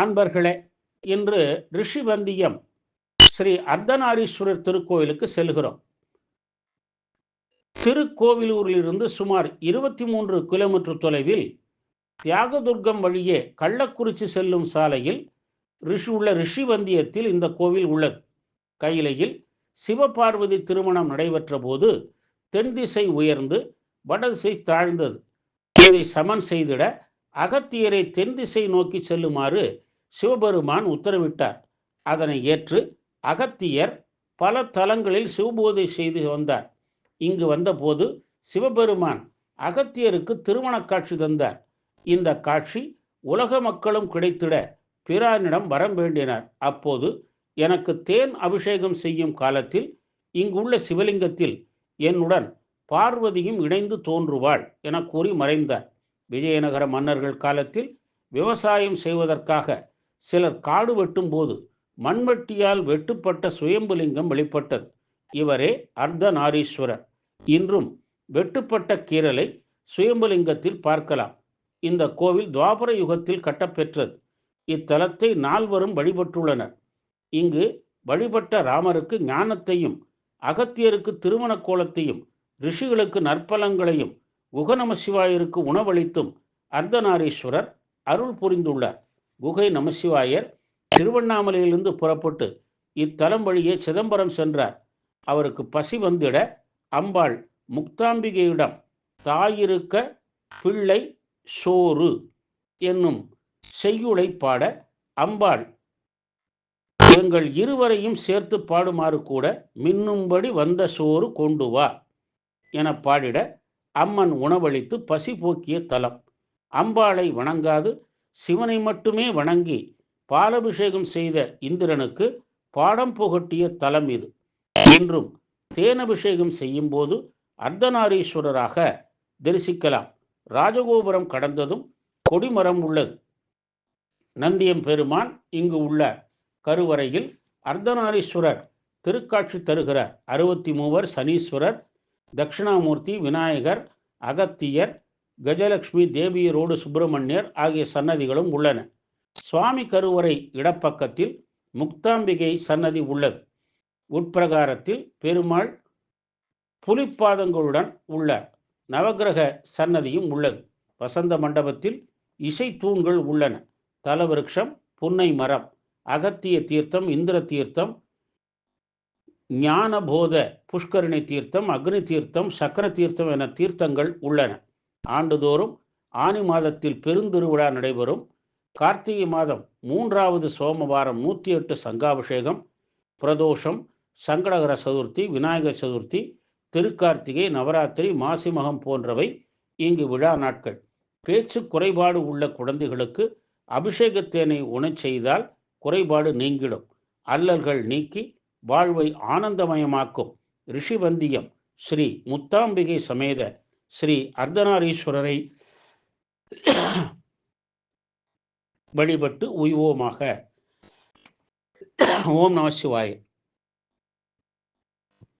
அன்பர்களே இன்று ரிஷிவந்தியம் ஸ்ரீ அர்த்தநாரீஸ்வரர் திருக்கோவிலுக்கு செல்கிறோம். திருக்கோவிலூரிலிருந்து சுமார் இருபத்தி மூன்று கிலோமீட்டர் தொலைவில் தியாகதுர்க்கம் வழியே கள்ளக்குறிச்சி செல்லும் சாலையில் ரிஷி உள்ள ரிஷிவந்தியத்தில் இந்த கோவில் உள்ளது. கையிலையில் சிவபார்வதி திருமணம் நடைபெற்ற போது தென் திசை உயர்ந்து வடதிசை தாழ்ந்தது. இதை சமன் செய்திட அகத்தியரை தென் திசை நோக்கி செல்லுமாறு சிவபெருமான் உத்தரவிட்டார். அதனை ஏற்று அகத்தியர் பல தலங்களில் சிவபோதை செய்து வந்தார். இங்கு வந்தபோது சிவபெருமான் அகத்தியருக்கு திருமண காட்சி தந்தார். இந்த காட்சி உலக மக்களும் கிடைத்திட பிரானிடம் வரம் வேண்டினார். அப்போது எனக்கு தேன் அபிஷேகம் செய்யும் காலத்தில் இங்குள்ள சிவலிங்கத்தில் என்னுடன் பார்வதியும் இணைந்து தோன்றுவாள் என கூறி மறைந்தார். விஜயநகர மன்னர்கள் காலத்தில் விவசாயம் செய்வதற்காக சிலர் காடு வெட்டும் போது மண்வெட்டியால் வெட்டுப்பட்ட சுயம்புலிங்கம் வெளிப்பட்டது. இவரே அர்த்தநாரீஸ்வரர். இன்றும் வெட்டுப்பட்ட கீரலை சுயம்புலிங்கத்தில் பார்க்கலாம். இந்த கோவில் துவாபர யுகத்தில் கட்டப்பெற்றது. இத்தலத்தை நால்வரும் வழிபட்டுள்ளனர். இங்கு வழிபட்ட ராமருக்கு ஞானத்தையும் அகத்தியருக்கு திருமண கோலத்தையும் ரிஷிகளுக்கு நற்பலங்களையும் உகநம சிவாயருக்கு உணவளித்தும் அர்த்தநாரீஸ்வரர் அருள் புரிந்துள்ளார். குகை நமசிவாயர் திருவண்ணாமலையிலிருந்து புறப்பட்டு இத்தலம் வழியே சிதம்பரம் சென்றார். அவருக்கு பசி வந்திட அம்பாள் முக்தாம்பிகையிடம் தாயிருக்க பிள்ளை சோறு என்னும் செய்யுளை பாட அம்பாள் எங்கள் இருவரையும் சேர்த்து பாடுமாறு கூட மின்னும்படி வந்த சோறு கொண்டு வா என பாடிட அம்மன் உணவளித்து பசி போக்கிய தலம். அம்பாளை வணங்காது சிவனை மட்டுமே வணங்கி பாலபிஷேகம் செய்த இந்திரனுக்கு பாடம் புகட்டிய தலம் இது. என்றும் தேனபிஷேகம் செய்யும் போது அர்த்தநாரீஸ்வரராக தரிசிக்கலாம். ராஜகோபுரம் கடந்ததும் கொடிமரம் உள்ளது. நந்தியம் பெருமான் இங்கு உள்ள கருவறையில் அர்த்தநாரீஸ்வரர் திருக்காட்சி தருகிறார். அறுபத்தி மூவர் சனீஸ்வரர் தட்சிணாமூர்த்தி விநாயகர் அகத்தியர் கஜலட்சுமி தேவியரோடு சுப்பிரமணியர் ஆகிய சன்னதிகளும் உள்ளன. சுவாமி கருவறை இடப்பக்கத்தில் முக்தாம்பிகை சன்னதி உள்ளது. உட்பிரகாரத்தில் பெருமாள் புலிப்பாதங்களுடன் உள்ள நவகிரக சன்னதியும் உள்ளது. வசந்த மண்டபத்தில் இசை தூண்கள் உள்ளன. தலவிருஷம் புன்னை மரம் அகத்திய தீர்த்தம் இந்திர தீர்த்தம் ஞானபோத புஷ்கரணி தீர்த்தம் அக்னி தீர்த்தம் சக்கர தீர்த்தம் என தீர்த்தங்கள் உள்ளன. ஆண்டுதோறும் ஆனி மாதத்தில் பெருந்திருவிழா நடைபெறும். கார்த்திகை மாதம் மூன்றாவது சோமவாரம் நூற்றி எட்டு சங்காபிஷேகம் பிரதோஷம் சங்கடகர சதுர்த்தி விநாயகர் சதுர்த்தி திருக்கார்த்திகை நவராத்திரி மாசிமகம் போன்றவை இங்கு விழா நாட்கள். பேச்சு குறைபாடு உள்ள குழந்தைகளுக்கு அபிஷேகத்தேனை உணச் செய்தால் குறைபாடு நீங்கிடும். அல்லல்கள் நீக்கி வாழ்வை ஆனந்தமயமாக்கும். ரிஷிவந்தியம் ஸ்ரீ முத்தாம்பிகை சமேத ஸ்ரீ அர்த்தநாரீஸ்வரரை வழிபட்டு உய்வோமாக. ஓம் நம சிவாய.